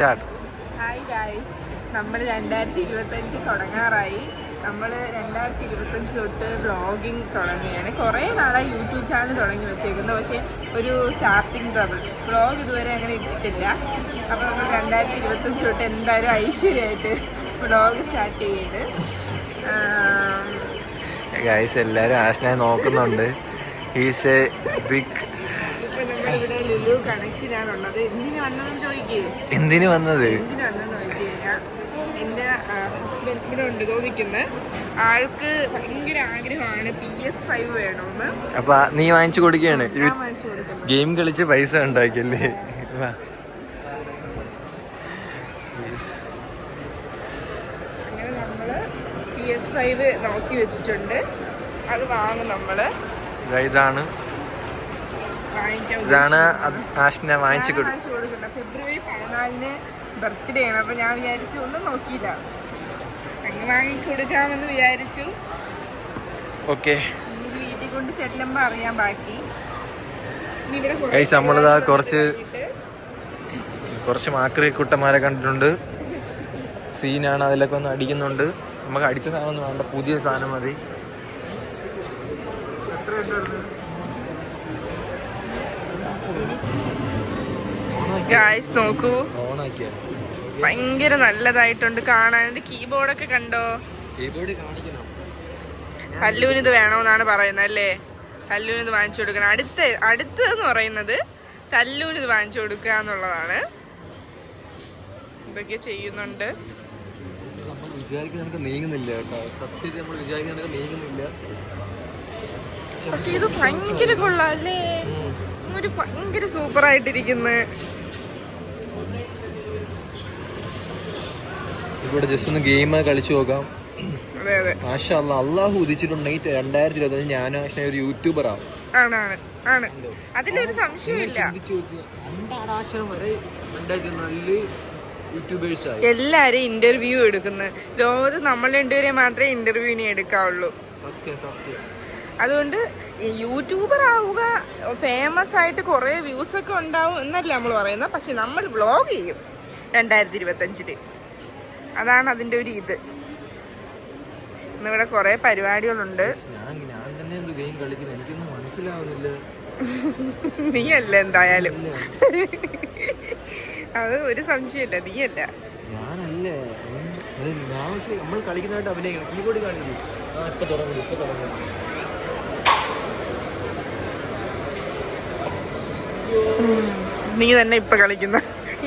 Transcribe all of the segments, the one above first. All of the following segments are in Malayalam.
സ്റ്റാർട്ട്. Hi guys. നമ്മൾ രണ്ടായിരത്തി ഇരുപത്തഞ്ച് തുടങ്ങാറായി. നമ്മൾ രണ്ടായിരത്തി ഇരുപത്തഞ്ച് തൊട്ട് വ്ളോഗിങ് തുടങ്ങിയാണ്. കുറേ നാളായി യൂട്യൂബ് ചാനൽ തുടങ്ങി വെച്ചേക്കുന്നത് പക്ഷേ ഒരു സ്റ്റാർട്ടിങ് ട്രബിൾ. വ്ളോഗ് ഇതുവരെ അങ്ങനെ ഇട്ടിട്ടില്ല. അപ്പോൾ നമ്മൾ രണ്ടായിരത്തി ഇരുപത്തഞ്ച് തൊട്ട് എന്തായാലും ഐശ്വര്യമായിട്ട് വ്ളോഗ് സ്റ്റാർട്ട് ചെയ്ത് ഗൈസ് എല്ലാവരും ആശനെ നോക്കുന്നുണ്ട്. ഹീസ് എ ബിഗ് ഇപ്പം നമ്മളിവിടെ ലുലു കണക്റ്റിലാണുള്ളത് എന്തിനു വന്നതെന്ന് ചോദിക്കേ. എന്തിനു വന്നത്? എന്തിനു വന്നതെന്ന് ചോദിച്ചു കഴിഞ്ഞാൽ എന്റെ ഹസ്ബൻഡ് ഇവിടെ ഉണ്ട് തോന്നിക്കുന്നത് ആൾക്ക് ഭയങ്കര ആഗ്രഹമാണ് പി എസ് ഫൈവ് വേണമെന്ന് അപ്പൊ നീ വാങ്ങിച്ചു കൊടുക്കുകയാണ്. ഗെയിം കളിച്ച് പൈസ ഉണ്ടാക്കിയല്ലേ. അങ്ങനെ നമ്മൾ പി എസ് ഫൈവ് നോക്കി വെച്ചിട്ടുണ്ട്. അത് വാങ്ങും നമ്മൾ ഇതാണ്. ഇതാണ് ആഷിനെ വാങ്ങിച്ചു കൊടുക്കുന്നത്. ഫെബ്രുവരി പതിനാലിന് ബർത്ത്ഡേ ആണ്. അപ്പൊ ഞാൻ വിചാരിച്ചു ഒന്നും നോക്കിയില്ല. അങ്ങ് വാങ്ങിക്കൊടുക്കാമെന്ന് വിചാരിച്ചു. ഓക്കെ. വീട്ടിൽ കൊണ്ട് ചെല്ലുമ്പോ അറിയാൻ ബാക്കി. നമ്മളിതാ കുറച്ച് കുറച്ച് മാക്രി കുട്ടന്മാരെ കണ്ടിട്ടുണ്ട്. സീനാണ് അതിലൊക്കെ ഒന്ന് അടിക്കുന്നുണ്ട്. നമുക്ക് അടിച്ച സാധനം ഒന്നും വേണ്ട. പുതിയ സാധനം മതി. ഗായ്സ് നോക്കൂ. ഭയങ്കര നല്ലതായിട്ടുണ്ട്. കാണാൻ കീബോർഡൊക്കെ കണ്ടോ? ഇത് വേണമെന്നാണ് പറയുന്നത് അല്ലേ? കല്ലൂനിത് വാങ്ങിച്ചു കൊടുക്കണം. അടുത്ത അടുത്തതെന്ന് പറയുന്നത് കല്ലൂനിത് വാങ്ങിച്ചു കൊടുക്കുക എന്നുള്ളതാണ്. ഇതൊക്കെ ചെയ്യുന്നുണ്ട്. നീങ്ങുന്നില്ല പക്ഷെ ഇത് ഭയങ്കര കൊള്ളാം അല്ലേ? ഒരു ഭയങ്കര സൂപ്പർ ഇവിടെ ജസ്റ്റ് ഒന്ന് ഗെയിം കളിച്ചു നോക്കാം. മാഷാ അള്ളാഹു ഉദിച്ചിട്ടുണ്ടെങ്കിൽ രണ്ടായിരത്തി ഇരുപത്തി ഞാനും ആശാന ഒരു യൂട്യൂബർ ആവും ആണ് അതിലൊരു സംശയമില്ല എല്ലാരും ഇന്റർവ്യൂ എടുക്കുന്നത് ലോകത്ത് നമ്മൾ രണ്ടുപേരെ മാത്രമേ ഇന്റർവ്യൂവിനെ ഇനി എടുക്കാവുള്ളൂ. അതുകൊണ്ട് യൂട്യൂബർ ആവുക ഫേമസ് ആയിട്ട് കുറേ വ്യൂസ് ഒക്കെ ഉണ്ടാവും എന്നല്ല നമ്മൾ പറയുന്നത്? പക്ഷെ നമ്മൾ വ്ളോഗ് ചെയ്യും രണ്ടായിരത്തി ഇരുപത്തഞ്ചിൽ അതാണ് അതിന്റെ ഒരു ഇത്. ഇന്നിവിടെ കുറേ പരിപാടികളുണ്ട്. മനസ്സിലാവുന്നില്ല. നീയല്ല എന്തായാലും. അത് ഒരു സംശയമില്ല നീയല്ല. ഞാനല്ലേ. ഉം. അത് ഞാൻ നമ്മൾ കളിക്കുന്നതായിട്ട് അഭിനയിക്കണം. കീബോർഡ് കാണിക്കും. ആ ഇപ്പൊ തുടങ്ങുന്നു ഇപ്പൊ തുടങ്ങുന്നു. നീ തന്നെ ഇപ്പൊ കളിക്കുന്ന.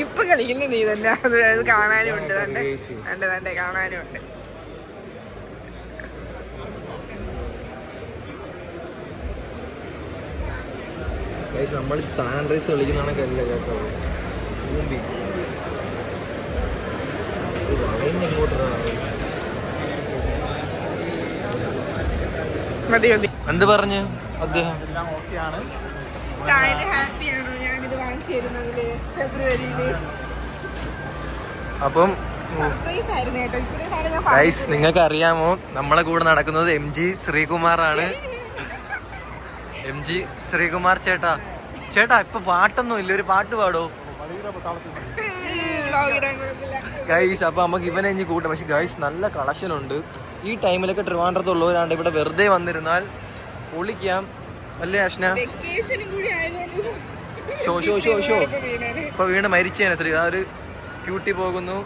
ഇപ്പൊ കളിക്കുന്ന നീ തന്നെ. അത് അത് കാണാനും ഉണ്ട്. തന്റെ തന്റെ തന്റെ കാണാനും ഉണ്ട്. നമ്മൾ സാൻഡ്രൈസ് കളിക്കുന്നതാണ് കല്ല കേട്ടോ. എന്ത് പറഞ്ഞു അദ്ദേഹം? ഹാപ്പിയാണോ ഫെബ്രുവരിയിൽ. അപ്പം ഗൈസ് നിങ്ങൾക്ക് അറിയാമോ നമ്മളെ കൂടെ നടക്കുന്നത് എം ജി ശ്രീകുമാറാണ്. എം ജി ശ്രീകുമാർ ചേട്ടാ. ചേട്ടാ ഇപ്പൊ പാട്ടൊന്നും ഇല്ല. ഒരു പാട്ട് പാടോ? ഗൈസ് അപ്പൊ നമുക്ക് ഇവനെ ഇനി കൂട്ടാം. പക്ഷെ ഗൈസ് നല്ല കളക്ഷൻ ഉണ്ട് ഈ ടൈമിലൊക്കെ ട്രിവാൻഡ്രത്തുള്ളവരാണ്ട് ഇവിടെ വെറുതെ വന്നിരുന്നാൽ പൊളിക്കാം. അല്ലേ അശ്ന? വെക്കേഷനും കൂടി ആയതുകൊണ്ട് ഷോ ഷോ ഷോ ഷോ. ഇപ്പൊ. വീണ് മരിച്ചേനെ ശ്രീ ആ ഒരു ക്യൂട്ടി പോകുന്നു.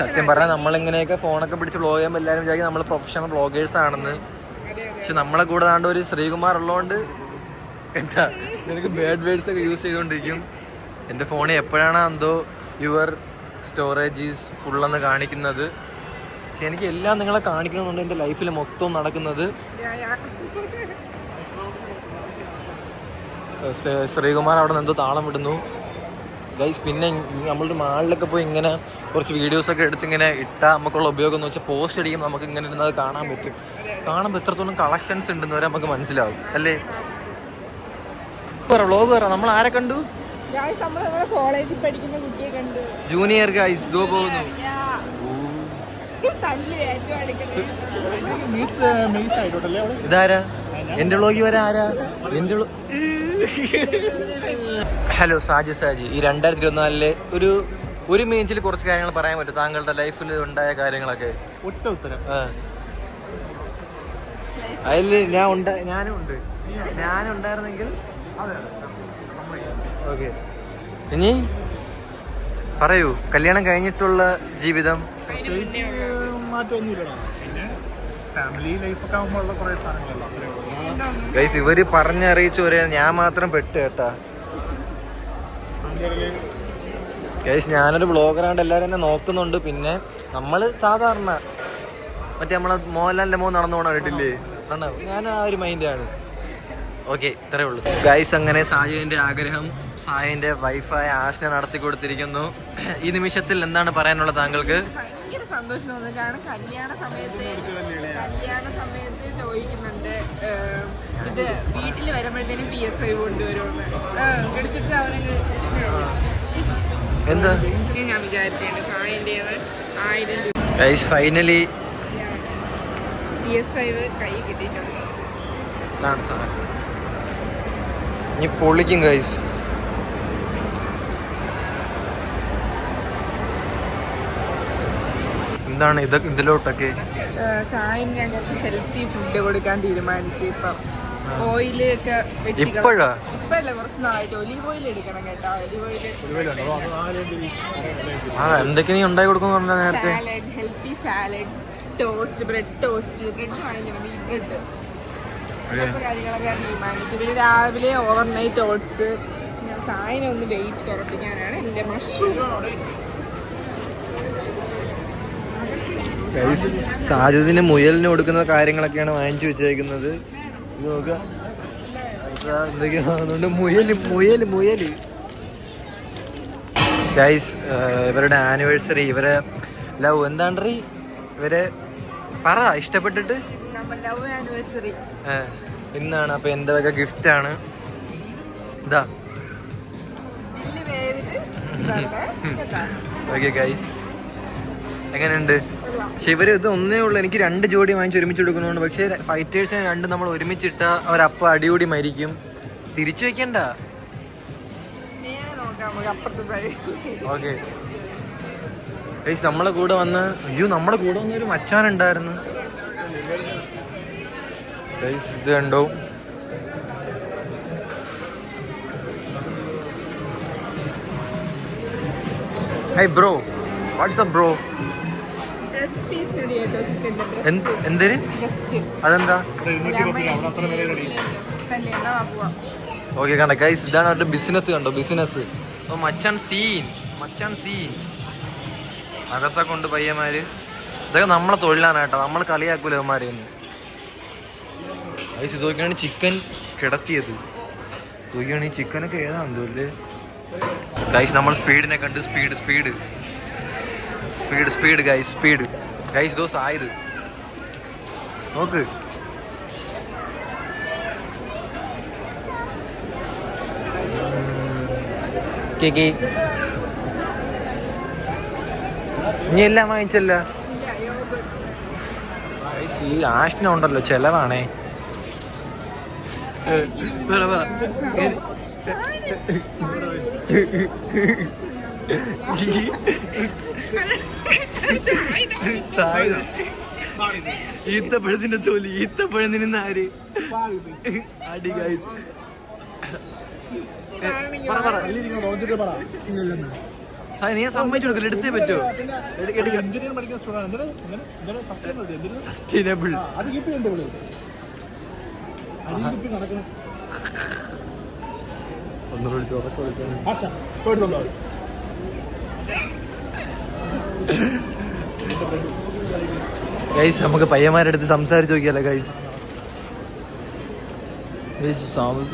സത്യം പറഞ്ഞാൽ നമ്മളിങ്ങനെയൊക്കെ ഫോണൊക്കെ പിടിച്ച് ബ്ലോഗ് ചെയ്യുമ്പോൾ എല്ലാവരും വിചാരിക്കും നമ്മൾ പ്രൊഫഷണൽ ബ്ലോഗേഴ്സ് ആണെന്ന്. പക്ഷെ നമ്മളെ കൂടെ ദാണ്ട് ഒരു ശ്രീകുമാർ ഉള്ളതുകൊണ്ട് എന്താ നിനക്ക് ബേഡ് വേർഡ്സ് ഒക്കെ യൂസ് ചെയ്തുകൊണ്ടിരിക്കും എന്റെ ഫോണിൽ എപ്പോഴാണ് എന്തോ യുവർ സ്റ്റോറേജ് ഈസ് ഫുള്ളെന്ന് എന്ന് കാണിക്കുന്നത്. പക്ഷെ എനിക്ക് എല്ലാം നിങ്ങളെ കാണിക്കണമെന്നുണ്ട് എന്റെ ലൈഫിൽ മൊത്തം നടക്കുന്നത്. ശ്രീകുമാർ അവിടെ നിന്ന് എന്തോ താളം വിടുന്നു ഗൈസ് പിന്നെ നമ്മളൊരു മാളിലൊക്കെ പോയി ഇങ്ങനെ കുറച്ച് വീഡിയോസൊക്കെ എടുത്ത് ഇങ്ങനെ ഇട്ടാൽ നമുക്കുള്ള ഉപയോഗം എന്ന് വെച്ചാൽ പോസ്റ്റ് അടിക്കും നമുക്ക് ഇങ്ങനെ ഇരുന്നത് കാണാൻ പറ്റും. കാണുമ്പോൾ എത്രത്തോളം കളക്ഷൻസ് ഉണ്ടെന്ന് വരെ നമുക്ക് മനസ്സിലാവും അല്ലേ? വ്ലോഗ് വ്ളോഗ് പറ നമ്മൾ ആരെ കണ്ടു? ഗായ്സ് നമ്മൾ നമ്മുടെ കോളേജിൽ പഠിക്കുന്ന കുട്ടിയെ കണ്ടു. ജൂനിയർ ഗൈസ് ഇതോ പോകുന്നു. ഇതാരാ? എന്റെ വ്ളോഗിൽ വരെ ആരാ? എന്റെ ഹലോ സാജു സാജി ഈ രണ്ടായിരത്തി ഇരുപത്തിനാലിൽ ഒരു ഒരു മിനിറ്റിൽ കുറച്ച് കാര്യങ്ങൾ പറയാൻ പറ്റും. താങ്കളുടെ ലൈഫിൽ ഉണ്ടായ കാര്യങ്ങളൊക്കെ. ഒറ്റ ഉത്തരം. അതിൽ ഞാൻ ഉണ്ട് ഞാനും ഉണ്ട്. ഞാനുണ്ടായിരുന്നെങ്കിൽ ഓക്കെ. ഇനി പറയൂ കല്യാണം കഴിഞ്ഞിട്ടുള്ള ജീവിതം? മാറ്റമൊന്നുമില്ല മാറ്റമൊന്നുമില്ലടാ ഫാമിലി ലൈഫൊക്കെ ആകുമ്പോൾ ഉള്ള കുറേ സാധനങ്ങളല്ല. അത്രേ ഉള്ളൂ ഗൈസ് ഇവർ പറഞ്ഞറിയിച്ചു വരെ ഞാൻ മാത്രം പെട്ട് കേട്ടാ. ഗൈസ് ഞാനൊരു ബ്ലോഗറാണ്ട് എല്ലാവരും എന്നെ നോക്കുന്നുണ്ട്. പിന്നെ നമ്മൾ സാധാരണ മറ്റേ നമ്മളെ മോഹൻലാലിന്റെ മോൻ നടന്നു പോണ കേട്ടില്ലേ? ഞാൻ ആ ഒരു മൈൻഡാണ് ഓക്കെ ഇത്രേ ഉള്ളൂ. ഗൈസ് അങ്ങനെ സാജുവിന്റെ ആഗ്രഹം സായിന്റെ വൈഫായ ആശന നടത്തി കൊടുത്തിരിക്കുന്നു. ഈ നിമിഷത്തിൽ എന്താണ് പറയാനുള്ളത് താങ്കൾക്ക്? ഭയങ്കര സന്തോഷം തോന്നുന്നു. കാരണം കല്യാണ സമയത്ത് കല്യാണ സമയത്ത് ചോദിക്കുന്നുണ്ട് ഇത് വീട്ടിൽ വരുമ്പോഴത്തേനും പി എസ് ഐ കൊണ്ടുവരുമെന്ന്. എടുത്തിട്ട് അവനങ്ങ് എന്താ? ഞാൻ വിചാരിച്ചേന് സായന്റെ ആയിരം രൂപ. ഫൈനലി പി എസ് ഫൈവ് കൈ കിട്ടിയിട്ടുണ്ട്. ഇനി പൊളിക്കും ഗൈസ് എന്താണ് ഇത് ഇതിലോട്ടൊക്കെ? ഞാൻ കുറച്ച് ഹെൽത്തി ഫുഡ് കൊടുക്കാൻ തീരുമാനിച്ചു. ഇപ്പം ഓയിൽ ഒക്കെ വെട്ടി കള- ഇപ്പോഴാ? ഇപ്പല്ല കുറച്ച് നാളായിട്ട്. ഒലീവ് ഓയിൽ എടുക്കണം കേട്ടോ. ഒലീവ് ഓയിൽ ആ എന്തൊക്കെ നീ ഉണ്ടാക്കി കൊടുക്കും പറഞ്ഞ നേരത്തെ? Salad healthy salads toast bread toast bread വാങ്ങിക്കണം ഈ ബ്രെഡ് അങ്ങനത്തെ കാര്യങ്ങളൊക്കെ ഞാൻ തീരുമാനിച്ചു. പിന്നെ രാവിലെ ഓവർനൈറ്റ് ഓട്സ് സായനെ ഒന്ന് വെയിറ്റ് കുറപ്പിക്കാനാണ് എന്റെ മഷ്റൂം സാധ്യതന് മുയലിന് കൊടുക്കുന്ന കാര്യങ്ങളൊക്കെയാണ് വാങ്ങിച്ചു വെച്ചേക്കുന്നത്. ഇത് നോക്കുക എന്തൊക്കെയാണെന്നുണ്ട് മുയൽ ഗൈസ് ഇവരുടെ ആനിവേഴ്സറി ഇവരെ ലവ് എന്താണ്ടറി? ഇവരെ പറ ഇഷ്ടപ്പെട്ടിട്ട്? ഇന്നാണ്. അപ്പൊ എന്തൊക്കെ ഗിഫ്റ്റ് ആണ്. ഇതാ. ഓക്കെ ഗൈസ് എങ്ങനെയുണ്ട്? പക്ഷെ ഇവർ ഇത് ഒന്നേ ഉള്ളൂ. എനിക്ക് രണ്ട് ജോഡി വാങ്ങിച്ച് ഒരുമിച്ച് കൊടുക്കുന്നുണ്ട് പക്ഷേ ഫൈറ്റേഴ്സിനെ രണ്ട് നമ്മൾ ഒരുമിച്ചിട്ട അവരപ്പ അടിയോടി മരിക്കും. തിരിച്ചു വെക്കണ്ട. ഓക്കെ. നമ്മളെ കൂടെ വന്ന് അയ്യോ നമ്മുടെ കൂടെ വന്ന ഒരു മച്ചാനുണ്ടായിരുന്നു. ഇത് കണ്ടോ? Hi bro. What's bro breast piece മതി കേട്ടോ ചിക്കന്റെ എന്ത് എന്തിന് അതെന്താ? ഓക്കെ കണ്ട? ഗൈസ് ഇതാണ് അവരുടെ ബിസിനസ് കണ്ടോ? ബിസിനസ് മച്ചാൻ സീൻ. മച്ചാൻ സീൻ. അകത്തെ കൊണ്ട് പയ്യന്മാര്. ഇതൊക്കെ നമ്മളെ തൊഴിലാണ് കേട്ടോ. നമ്മൾ കളിയാക്കൂല ഇവന്മാരെ. ഒന്നും ഗൈസ് ഇത് നോക്കിയാണ് ചിക്കൻ കിടത്തിയത്. നോക്കിയാണ് ഈ ചിക്കനൊക്കെ ഏതാണെന്ന് തോല്ലേ ഗൈസ് നമ്മൾ സ്പീഡിനെ കണ്ട് speed speed speed speed guys speed guys those ആയത് നോക്ക് കേക്ക് ഇനി എല്ലാം വാങ്ങിച്ചല്ല ഈ ആഷ്ന ഉണ്ടല്ലോ ചെലവാണേ പറ, പറ. ഈത്തപ്പഴത്തിന്റെ തോലി. ഈത്തപ്പഴം നിന്ന് ആര്? അടി ഗൈസ് നീ സമ്മതിച്ചു കൊടുക്കില്ല? എടുത്തേ പറ്റുമോ എഞ്ചിനീയർ പഠിക്കുന്ന സസ്റ്റൈനബിൾ അത് കിപ്പി ഉണ്ട് ഇവിടെ അരി കിപ്പി നടക്കണം. ഒന്ന് വിളിച്ച് ഉറക്കെ വിളിച്ചാൽ ആശ പോയിട്ടുണ്ടോ? ഗൈസ് നമുക്ക് പയ്യന്മാരുടെ അടുത്ത് സംസാരിച്ച് നോക്കിയാലോ ഗൈസ്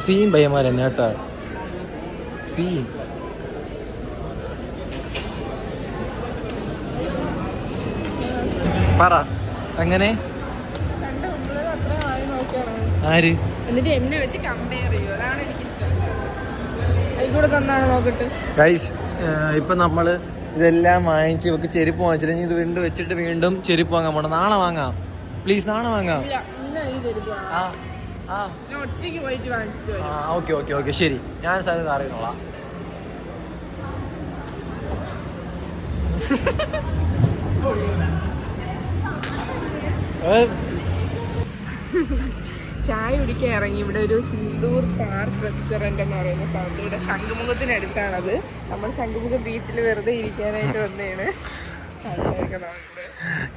സീൻ പയ്യന്മാർ തന്നെ കേട്ടാ. സീൻ പറ അങ്ങനെ ആര് എന്നിട്ട് എന്നെ വെച്ച് കമ്പയർ ചെയ്യും. അതാണ് എനിക്ക് ഇഷ്ടം ഗൈസ് ഇപ്പൊ നമ്മൾ ഇതെല്ലാം വാങ്ങിച്ച് ഇവക്ക് ചെരുപ്പ് വാങ്ങിച്ചില്ലെങ്കിൽ ഇത് വീണ്ടും വെച്ചിട്ട് വീണ്ടും ചെരുപ്പ് വാങ്ങാൻ പോണം. നാളെ വാങ്ങാം. പ്ലീസ് നാളെ വാങ്ങാം. Okay okay okay. ശരി. ഞാൻ സാധനം അറിയുന്നോളാം ചായ കുടിക്കാൻ ഇറങ്ങി. ഇവിടെ ഒരു സിന്ദൂർ പാർക്ക് റെസ്റ്റോറന്റ് എന്ന് പറയുന്ന സ്ഥലത്ത് ഇവിടെ ശംഖുമുഖത്തിനടുത്താണത്. നമ്മൾ ശംഖുമുഖം ബീച്ചിൽ വെറുതെ ഇരിക്കാനായിട്ട് വന്നതാണ്.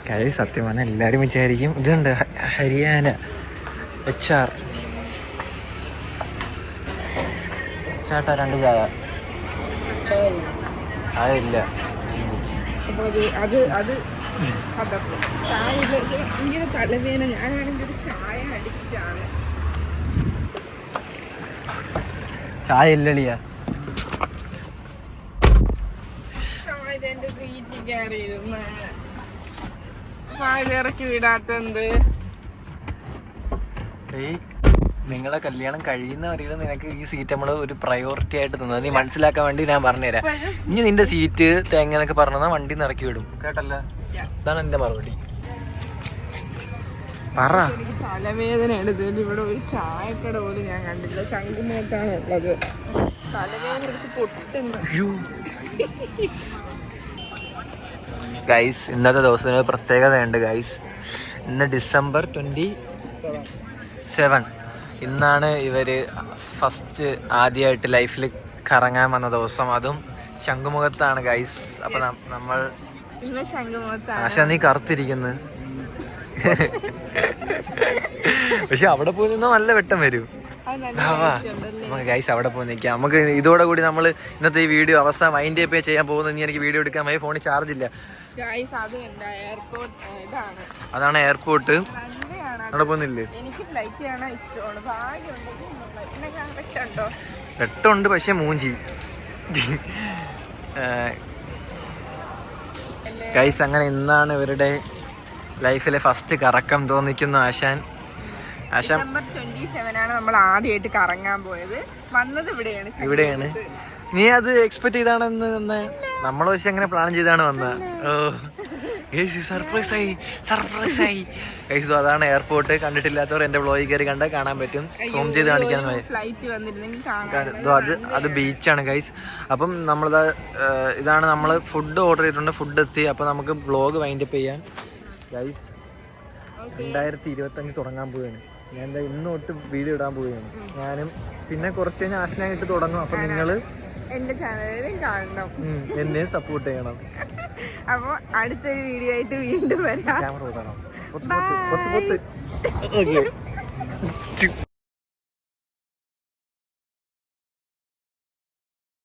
കാര്യം സത്യമാണ് എല്ലാവരും വിചാരിക്കും ഇതുണ്ട് ഹരിയാന എച്ച് ആർ. ചേട്ടാ രണ്ട് ചായ. ചായ ഇല്ല. അത് അത് അത് അതപ്പം ചായ ഞാനാണെങ്കിൽ ഒരു ചായ അഡിക്റ്റാണ്. ചായ കയറിയിരുന്ന. ചായ ഇറക്കി വിടാത്തെന്ത് ഏയ് നിങ്ങളെ കല്യാണം കഴിയുന്ന കഴിയുന്നവരെയും നിനക്ക് ഈ സീറ്റ് നമ്മൾ ഒരു പ്രയോറിറ്റി ആയിട്ട് തന്നത്. നീ മനസ്സിലാക്കാൻ വേണ്ടി ഞാൻ പറഞ്ഞുതരാം. ഇനി നിന്റെ സീറ്റ് തേങ്ങ എന്നൊക്കെ പറഞ്ഞാൽ വണ്ടി നിറക്കി വിടും. കേട്ടല്ല? ഇതാണ് എന്റെ മറുപടി. പറ. ഇവിടെ ഒരു ചായക്കട പോലും ഞാൻ കണ്ടില്ല ഉള്ളത്. തലവേദന എടുത്ത് പൊട്ടുന്നു. ഗൈസ് ഇന്നത്തെ ദിവസത്തിന് പ്രത്യേകതയുണ്ട് ഗൈസ് ഇന്ന് ഡിസംബർ ട്വന്റി സെവൻ ഇന്നാണ് ഇവർ ഫസ്റ്റ് ആദ്യമായിട്ട് ലൈഫിൽ കറങ്ങാൻ വന്ന ദിവസം. അതും ശംഖുമുഖത്താണ് ഗൈസ് അപ്പൊ നമ്മൾ ആശ നീ കറുത്തിരിക്കുന്നു. പക്ഷെ അവിടെ പോയി നിന്നാ നല്ല വെട്ടം വരും. ഗൈസ് അവിടെ പോയി നിൽക്കാം നമുക്ക് ഇതോടെ കൂടി നമ്മൾ ഇന്നത്തെ ഈ വീഡിയോ അവസാനം മൈൻഡ് പേ ചെയ്യാൻ പോകുന്നത് ഇനി എനിക്ക് വീഡിയോ എടുക്കാൻ വയ്യ ഫോണിൽ ചാർജ് ഇല്ല. അതാണ് എയർപോർട്ട് അവിടെ പോകുന്നില്ലേ? പെട്ടുണ്ട് വെട്ടമുണ്ട് പക്ഷെ മൂഞ്ചി. ഗൈസ് അങ്ങനെ ഇന്നാണ് ഇവരുടെ ലൈഫിലെ ഫസ്റ്റ് കറക്കം തോന്നിക്കുന്ന ആശാൻ. ഡിസംബർ ട്വന്റി സെവൻ ആണ് നമ്മൾ ആദ്യമായിട്ട് കറങ്ങാൻ പോയത്. വന്നത് ഇവിടെയാണ്. ഇവിടെയാണ്. നീ അത് എക്സ്പെക്ട് ചെയ്താണെന്ന് വന്നേ നമ്മൾ പക്ഷെ അങ്ങനെ പ്ലാൻ ചെയ്താണ് വന്നത് ഓ. സർപ്രൈസ് ആയി സർപ്രൈസ് ആയി. ഗൈസ് അതാണ് എയർപോർട്ട് കണ്ടിട്ടില്ലാത്തവർ എന്റെ വ്ലോഗിൽ കയറി കണ്ടാൽ കാണാൻ പറ്റും. സൂം ചെയ്ത് കാണിക്കാൻ അത് അത് ബീച്ചാണ് ഗൈസ് അപ്പം നമ്മൾ ഇതാണ് നമ്മൾ ഫുഡ് ഓർഡർ ചെയ്തിട്ടുണ്ട്. ഫുഡ് എത്തി. അപ്പം നമുക്ക് വ്ളോഗ് വൈൻഡപ്പ് ചെയ്യാം ഗൈസ് രണ്ടായിരത്തി ഇരുപത്തഞ്ച് തുടങ്ങാൻ പോവുകയാണ് ഞാൻ എന്താ ഇന്ന് തൊട്ട് വീഡിയോ ഇടാൻ പോവുകയാണ്. ഞാനും പിന്നെ കുറച്ച് കഴിഞ്ഞാൽ ആശനായിട്ട് തുടങ്ങും. അപ്പൊ എന്റെ ചാനലിലും കാണണം. എന്നെ സപ്പോർട്ട് ചെയ്യണം. അപ്പൊ അടുത്തൊരു വീഡിയോ ആയിട്ട് വീണ്ടും വരാം. ക്യാമറ കൂട്ടണം പൊത്ത് പൊത്ത് പൊത്ത് പൊത്ത്. ഓക്കെ